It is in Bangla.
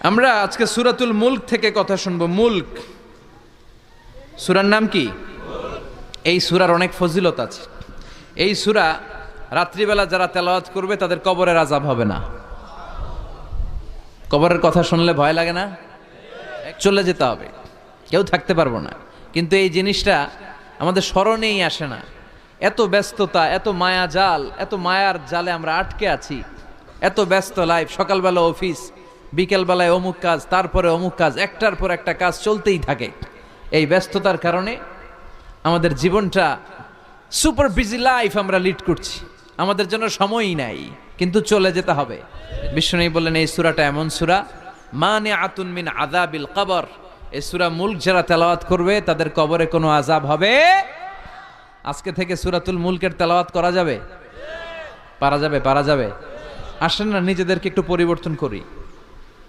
আমরা আজকে সুরাতুল মুল্ক থেকে কথা শুনব। মুল্ক। সুরার নাম কি? এই সুরার অনেক ফজিলত আছে। এই সুরা রাত্রিবেলা যারা তেলাওয়াত করবে, তাদের কবরের আজাব হবে না। কবরের কথা শুনলে ভয় লাগে না? চলে যেতে হবে। কেউ থাকতে পারব না। কিন্তু এই জিনিসটা আমাদের স্মরণেই আসে না। এত ব্যস্ততা, এত মায়া জাল, এত মায়ার জালে আমরা আটকে আছি। এত ব্যস্ত লাইফ সকালবেলা অফিস বিকেলবেলায় অমুক কাজ, তারপরে অমুক কাজ, একটার পর একটা কাজ চলতেই থাকে। এই ব্যস্ততার কারণে আমাদের জীবনটা সুপার বিজি লাইফ আমরা লিড করছি। আমাদের জন্য সময়ই নাই, কিন্তু চলে যেতে হবে। বিষ্ণু বললেন, এই সুরাটা এমন সুরা মানে আতুন মিন আদাবিল কবর। এই সুরা মুল্ক যারা তেলাওয়াত করবে, তাদের কবরে কোনো আজাব হবে? আজকে থেকে সুরাতুল মুলকের তেলাওয়াত করা যাবে? পারা যাবে পারা যাবে। আসেন না, নিজেদেরকে একটু পরিবর্তন করি।